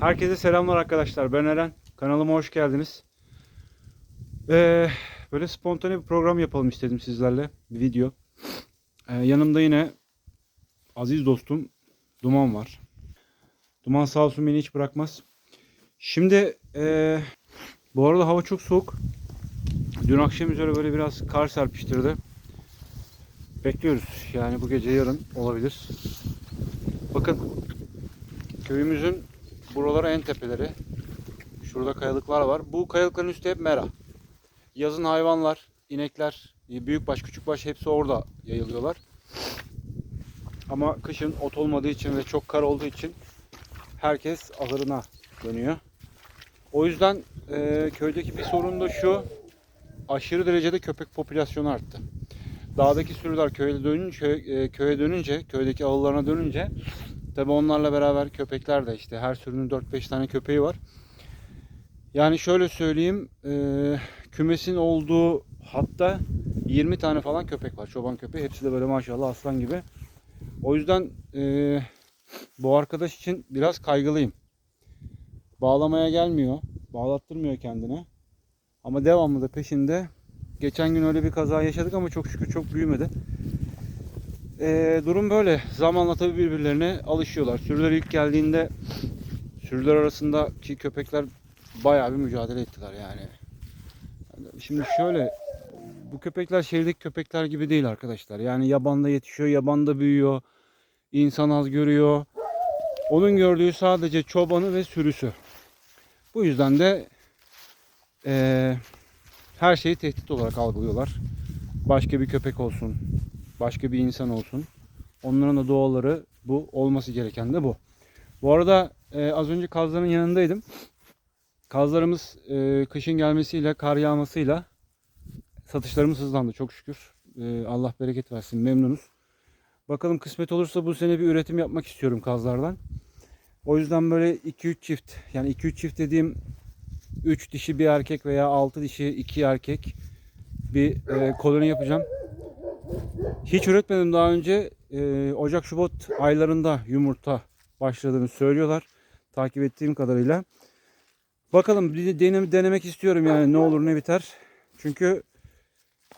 Herkese selamlar arkadaşlar. Ben Eren. Kanalıma hoş geldiniz. Ee, böyle spontane bir program yapalım istedim sizlerle. Bir video. Ee, yanımda yine aziz dostum Duman var. Duman sağ olsun beni hiç bırakmaz. Şimdi ee, bu arada hava çok soğuk. Dün akşam üzere böyle biraz kar serpiştirdi. Bekliyoruz. Yani bu gece yarın olabilir. Bakın köyümüzün buralara en tepeleri. Şurada kayalıklar var. Bu kayalıkların üstü hep mera. Yazın hayvanlar, inekler, büyükbaş, küçükbaş hepsi orada yayılıyorlar. Ama kışın ot olmadığı için ve çok kar olduğu için herkes ahırına dönüyor. O yüzden e, köydeki bir sorun da şu. Aşırı derecede köpek popülasyonu arttı. Dağdaki sürüler köye dönünce, e, köye dönünce, köydeki ahıllarına dönünce Tabi onlarla beraber köpekler de işte her sürünün 4-5 tane köpeği var. Yani şöyle söyleyeyim e, kümesin olduğu hatta 20 tane falan köpek var. Çoban köpeği. Hepsi de böyle maşallah aslan gibi. O yüzden e, bu arkadaş için biraz kaygılıyım. Bağlamaya gelmiyor. Bağlattırmıyor kendine. Ama devamlı da peşinde. Geçen gün öyle bir kaza yaşadık ama çok şükür çok büyümedi. Ee, durum böyle. Zamanla tabii birbirlerine alışıyorlar. Sürüler ilk geldiğinde sürüler arasındaki köpekler bayağı bir mücadele ettiler yani. Şimdi şöyle bu köpekler şehirdeki köpekler gibi değil arkadaşlar. Yani yabanda yetişiyor, yabanda büyüyor. insan az görüyor. Onun gördüğü sadece çobanı ve sürüsü. Bu yüzden de eee, her şeyi tehdit olarak algılıyorlar. Başka bir köpek olsun, başka bir insan olsun. Onların da doğalları bu. Olması gereken de bu. Bu arada e, az önce kazların yanındaydım. Kazlarımız e, kışın gelmesiyle, kar yağmasıyla satışlarımız hızlandı çok şükür. E, Allah bereket versin. Memnunuz. Bakalım kısmet olursa bu sene bir üretim yapmak istiyorum kazlardan. O yüzden böyle 2-3 çift yani 2-3 çift dediğim 3 dişi bir erkek veya 6 dişi 2 erkek bir e, koloni yapacağım. Hiç üretmedim daha önce. Ee, Ocak Şubat aylarında yumurta başladığını söylüyorlar. Takip ettiğim kadarıyla. Bakalım deneme, denemek istiyorum yani ne olur ne biter. Çünkü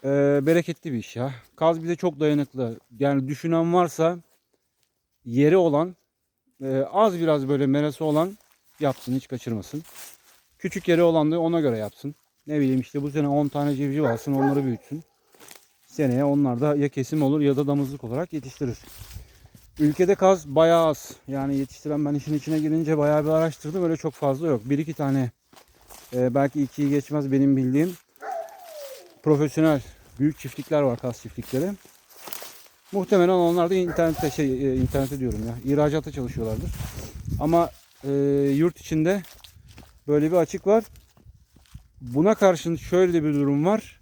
e, bereketli bir iş ya. Kaz bir de çok dayanıklı. Yani düşünen varsa yeri olan e, az biraz böyle merası olan yapsın hiç kaçırmasın. Küçük yeri olan da ona göre yapsın. Ne bileyim işte bu sene 10 tane civciv alsın onları büyütsün seneye onlar da ya kesim olur ya da damızlık olarak yetiştirir. Ülkede kaz bayağı az. Yani yetiştiren ben işin içine girince bayağı bir araştırdım. Öyle çok fazla yok. Bir iki tane e, belki ikiyi geçmez benim bildiğim profesyonel büyük çiftlikler var kaz çiftlikleri. Muhtemelen onlar da internette şey e, internette diyorum ya ihracata çalışıyorlardır. Ama e, yurt içinde böyle bir açık var. Buna karşın şöyle bir durum var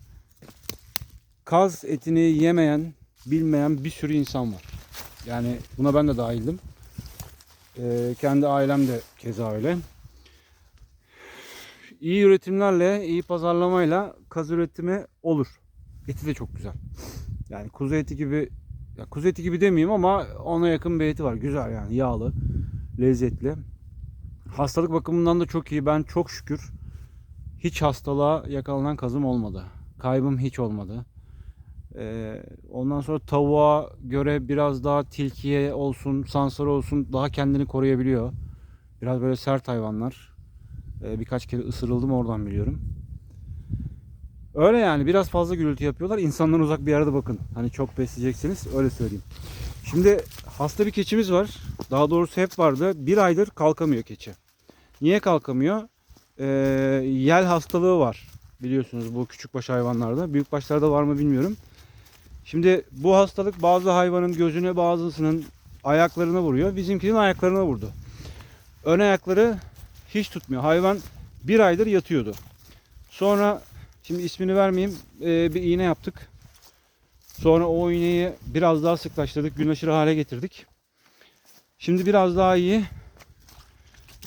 kaz etini yemeyen, bilmeyen bir sürü insan var. Yani buna ben de dahildim. Ee, kendi ailem de keza öyle. İyi üretimlerle, iyi pazarlamayla kaz üretimi olur. Eti de çok güzel. Yani kuzu eti gibi, ya kuzu eti gibi demeyeyim ama ona yakın bir eti var. Güzel yani yağlı, lezzetli. Hastalık bakımından da çok iyi. Ben çok şükür hiç hastalığa yakalanan kazım olmadı. Kaybım hiç olmadı. Ee, ondan sonra tavuğa göre biraz daha tilkiye olsun, sansara olsun daha kendini koruyabiliyor. Biraz böyle sert hayvanlar. Ee, birkaç kere ısırıldım oradan biliyorum. Öyle yani biraz fazla gürültü yapıyorlar. İnsandan uzak bir yerde bakın. Hani çok besleyeceksiniz öyle söyleyeyim. Şimdi hasta bir keçimiz var. Daha doğrusu hep vardı. Bir aydır kalkamıyor keçi. Niye kalkamıyor? Ee, yel hastalığı var. Biliyorsunuz bu küçükbaş hayvanlarda. Büyükbaşlarda var mı bilmiyorum. Şimdi bu hastalık bazı hayvanın gözüne bazısının ayaklarına vuruyor. Bizimkinin ayaklarına vurdu. Ön ayakları hiç tutmuyor. Hayvan bir aydır yatıyordu. Sonra şimdi ismini vermeyeyim e, bir iğne yaptık. Sonra o iğneyi biraz daha sıklaştırdık. Gün aşırı hale getirdik. Şimdi biraz daha iyi.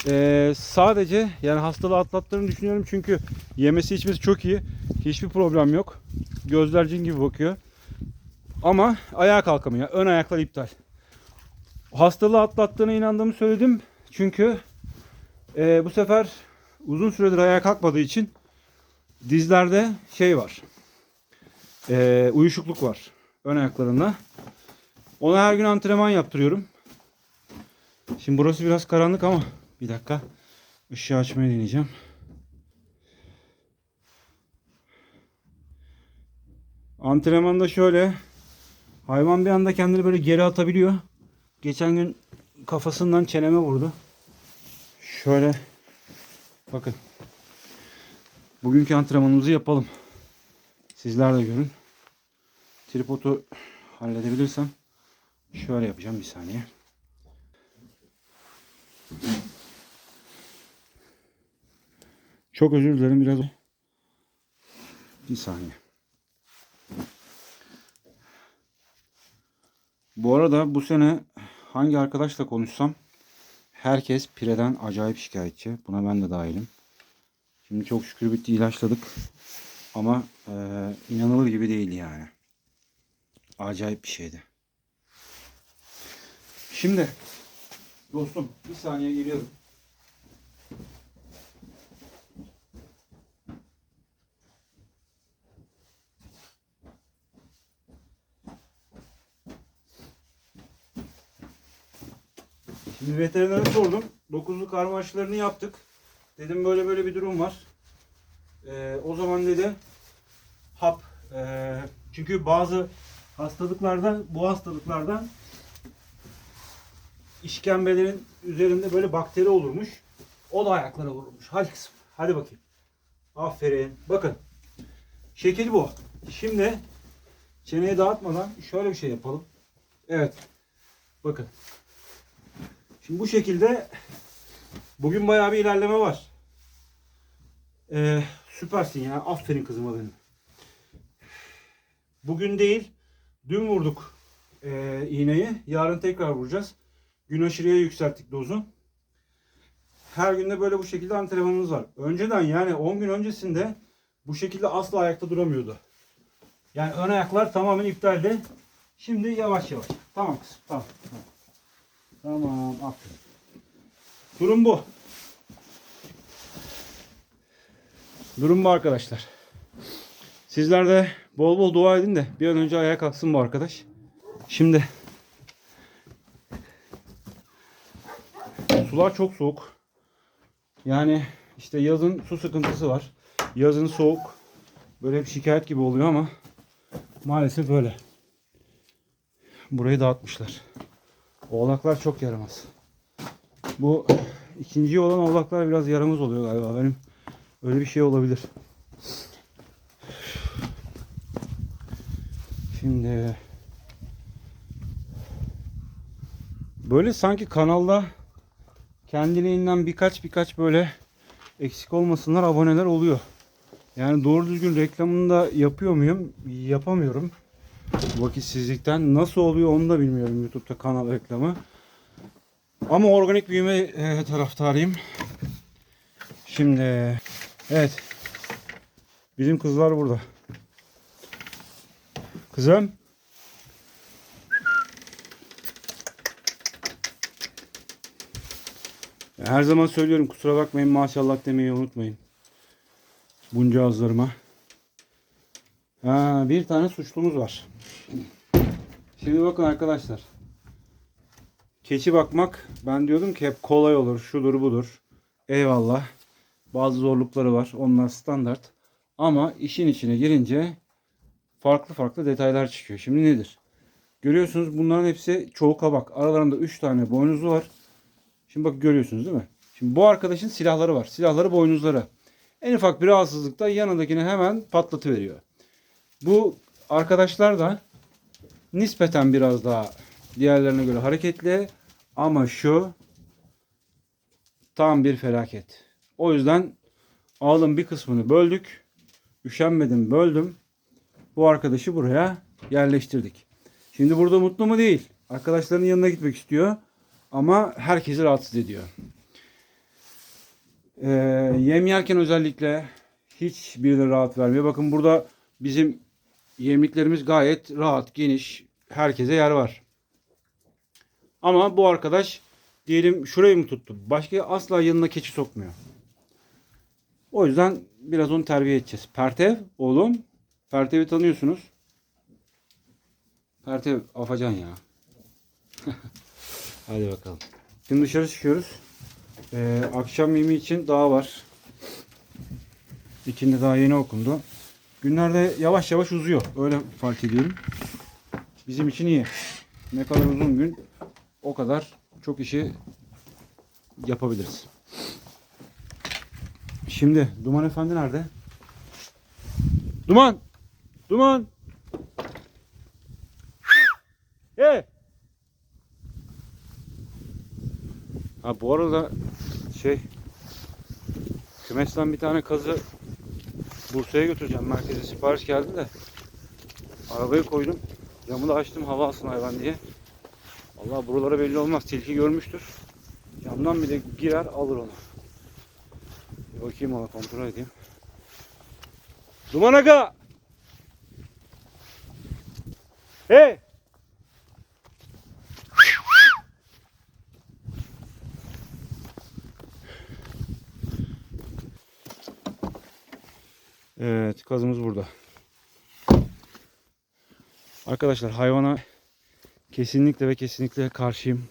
Ee, sadece yani hastalığı atlattığını düşünüyorum çünkü yemesi içmesi çok iyi. Hiçbir problem yok. Gözler cin gibi bakıyor. Ama ayağa kalkamıyor. Ön ayaklar iptal. Hastalığı atlattığına inandığımı söyledim. Çünkü Ee, bu sefer uzun süredir ayağa kalkmadığı için dizlerde şey var. Ee, uyuşukluk var. Ön ayaklarında. Ona her gün antrenman yaptırıyorum. Şimdi burası biraz karanlık ama bir dakika. Işığı açmayı deneyeceğim. Antrenmanda şöyle hayvan bir anda kendini böyle geri atabiliyor. Geçen gün kafasından çeneme vurdu. Şöyle bakın. Bugünkü antrenmanımızı yapalım. Sizler de görün. Tripodu halledebilirsem şöyle yapacağım bir saniye. Çok özür dilerim biraz. Bir saniye. Bu arada bu sene hangi arkadaşla konuşsam herkes pireden acayip şikayetçi. Buna ben de dahilim. Şimdi çok şükür bitti ilaçladık. Ama e, inanılır gibi değil yani. Acayip bir şeydi. Şimdi dostum bir saniye geliyorum. Şimdi veterinere sordum. Dokuzlu karma aşılarını yaptık. Dedim böyle böyle bir durum var. Ee, o zaman dedi hap. Ee, çünkü bazı hastalıklarda bu hastalıklardan işkembelerin üzerinde böyle bakteri olurmuş. O da ayaklara vurulmuş. Hadi kızım. Hadi bakayım. Aferin. Bakın. Şekil bu. Şimdi çeneyi dağıtmadan şöyle bir şey yapalım. Evet. Bakın. Şimdi bu şekilde bugün bayağı bir ilerleme var. Ee, süpersin ya. Aferin kızıma benim. Bugün değil, dün vurduk ee, iğneyi. Yarın tekrar vuracağız. Gün aşırıya yükselttik dozu. Her günde böyle bu şekilde antrenmanımız var. Önceden yani 10 gün öncesinde bu şekilde asla ayakta duramıyordu. Yani ön ayaklar tamamen iptaldi. Şimdi yavaş yavaş. Tamam kızım. Tamam. Tamam. Tamam. Aferin. Durum bu. Durum bu arkadaşlar. Sizler de bol bol dua edin de bir an önce ayağa kalksın bu arkadaş. Şimdi sular çok soğuk. Yani işte yazın su sıkıntısı var. Yazın soğuk. Böyle bir şikayet gibi oluyor ama maalesef böyle. Burayı dağıtmışlar. Oğlaklar çok yaramaz. Bu ikinci olan oğlaklar biraz yaramaz oluyor galiba. Benim öyle bir şey olabilir. Şimdi böyle sanki kanalda kendiliğinden birkaç birkaç böyle eksik olmasınlar aboneler oluyor. Yani doğru düzgün reklamını da yapıyor muyum? Yapamıyorum. Vakitsizlikten. Nasıl oluyor onu da bilmiyorum YouTube'da kanal reklamı. Ama organik büyüme e, taraftarıyım. Şimdi evet. Bizim kızlar burada. Kızım. Her zaman söylüyorum kusura bakmayın maşallah demeyi unutmayın. Bunca ağızlarıma. Ha, bir tane suçlumuz var. Şimdi bakın arkadaşlar. Keçi bakmak ben diyordum ki hep kolay olur, şudur budur. Eyvallah. Bazı zorlukları var. Onlar standart. Ama işin içine girince farklı farklı detaylar çıkıyor. Şimdi nedir? Görüyorsunuz bunların hepsi çoğu kabak. Aralarında 3 tane boynuzlu var. Şimdi bak görüyorsunuz değil mi? Şimdi bu arkadaşın silahları var. Silahları boynuzları. En ufak bir rahatsızlıkta yanındakini hemen patlatıveriyor. Bu arkadaşlar da nispeten biraz daha diğerlerine göre hareketli ama şu tam bir felaket. O yüzden ağılın bir kısmını böldük. Üşenmedim böldüm. Bu arkadaşı buraya yerleştirdik. Şimdi burada mutlu mu değil. Arkadaşlarının yanına gitmek istiyor. Ama herkesi rahatsız ediyor. Ee, yem yerken özellikle hiç birine rahat vermiyor. Bakın burada bizim yemliklerimiz gayet rahat, geniş. Herkese yer var. Ama bu arkadaş diyelim şurayı mı tuttu? Başka asla yanına keçi sokmuyor. O yüzden biraz onu terbiye edeceğiz. Pertev oğlum. Pertev'i tanıyorsunuz. Pertev afacan ya. Hadi bakalım. Şimdi dışarı çıkıyoruz. Ee, akşam yemeği için daha var. İçinde daha yeni okundu. Günlerde yavaş yavaş uzuyor. Öyle fark ediyorum. Bizim için iyi. Ne kadar uzun gün o kadar çok işi yapabiliriz. Şimdi Duman Efendi nerede? Duman! Duman! Hey! Ha bu arada şey kümesten bir tane kazı Bursa'ya götüreceğim. Merkeze sipariş geldi de arabayı koydum. Camı da açtım hava alsın hayvan diye. Allah buralara belli olmaz. Tilki görmüştür. Camdan bir de girer alır onu. Bir bakayım ona kontrol edeyim. Duman Aga! Hey! Evet, kazımız burada. Arkadaşlar hayvana kesinlikle ve kesinlikle karşıyım.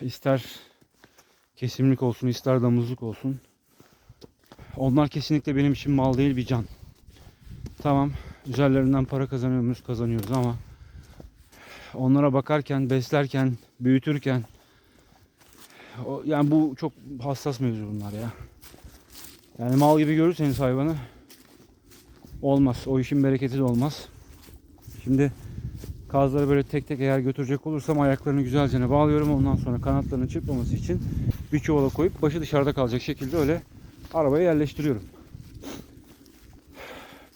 İster kesimlik olsun, ister damızlık olsun. Onlar kesinlikle benim için mal değil bir can. Tamam, üzerlerinden para kazanıyoruz, kazanıyoruz ama onlara bakarken, beslerken, büyütürken yani bu çok hassas mevzu bunlar ya. Yani mal gibi görürseniz hayvanı olmaz. O işin bereketi de olmaz. Şimdi kazları böyle tek tek eğer götürecek olursam ayaklarını güzelce bağlıyorum. Ondan sonra kanatlarının çıkmaması için bir çuvala koyup başı dışarıda kalacak şekilde öyle arabaya yerleştiriyorum.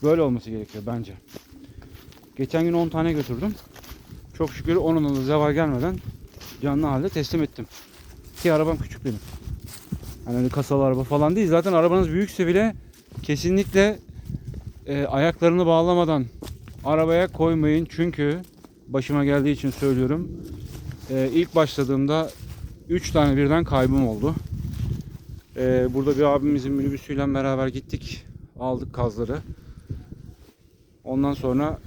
Böyle olması gerekiyor bence. Geçen gün 10 tane götürdüm. Çok şükür onun da zeval gelmeden canlı halde teslim ettim. Ki arabam küçük benim. Hani öyle kasalı araba falan değil. Zaten arabanız büyükse bile kesinlikle e, ayaklarını bağlamadan arabaya koymayın. Çünkü başıma geldiği için söylüyorum. E, ilk başladığımda 3 tane birden kaybım oldu. E, burada bir abimizin minibüsüyle beraber gittik. Aldık kazları. Ondan sonra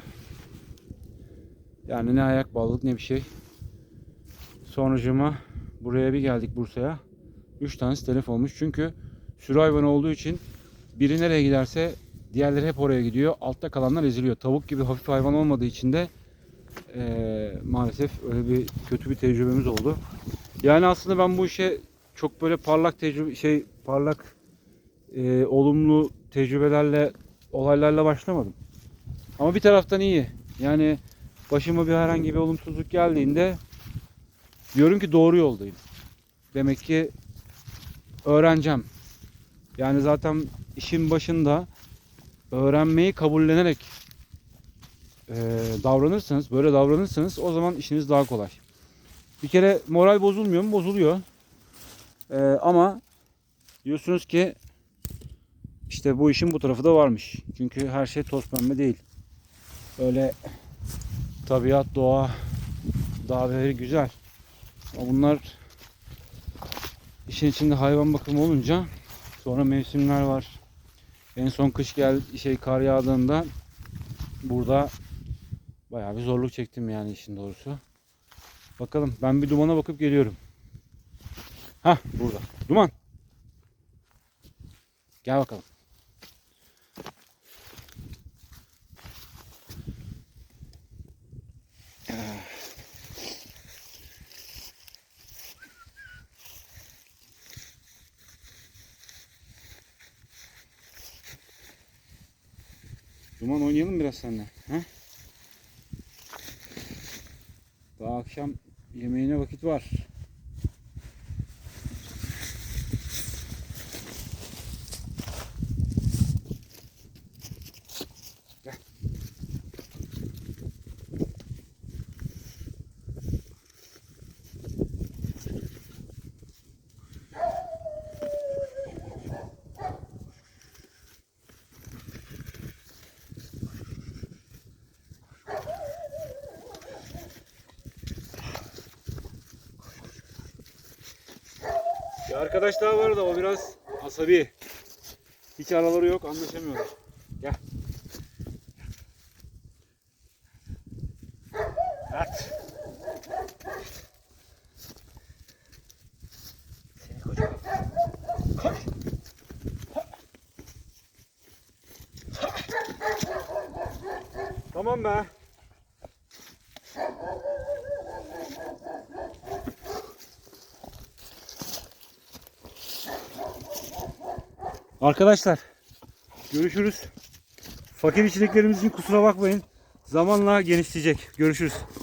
yani ne ayak bağladık ne bir şey. Sonucuma buraya bir geldik Bursa'ya. 3 tanesi telef olmuş. Çünkü sürü hayvanı olduğu için biri nereye giderse diğerleri hep oraya gidiyor. Altta kalanlar eziliyor. Tavuk gibi hafif hayvan olmadığı için de eee, maalesef öyle bir kötü bir tecrübemiz oldu. Yani aslında ben bu işe çok böyle parlak tecrübe şey parlak eee, olumlu tecrübelerle olaylarla başlamadım. Ama bir taraftan iyi. Yani başıma bir herhangi bir olumsuzluk geldiğinde diyorum ki doğru yoldayım. Demek ki öğreneceğim. Yani zaten işin başında öğrenmeyi kabullenerek eee, davranırsanız, böyle davranırsanız o zaman işiniz daha kolay. Bir kere moral bozulmuyor mu? Bozuluyor. Eee, ama diyorsunuz ki işte bu işin bu tarafı da varmış. Çünkü her şey toz pembe değil. Öyle tabiat, doğa, dağ güzel. Ama bunlar İşin içinde hayvan bakımı olunca sonra mevsimler var. En son kış gel şey kar yağdığında burada bayağı bir zorluk çektim yani işin doğrusu. Bakalım ben bir dumana bakıp geliyorum. Ha burada. Duman. Gel bakalım. Duman oynayalım biraz seninle. Ha? Daha akşam yemeğine vakit var. Arkadaş daha var da o biraz asabi. Hiç araları yok anlaşamıyorlar. Gel. At. Tamam be. Arkadaşlar görüşürüz. Fakir içeriklerimiz için kusura bakmayın. Zamanla genişleyecek. Görüşürüz.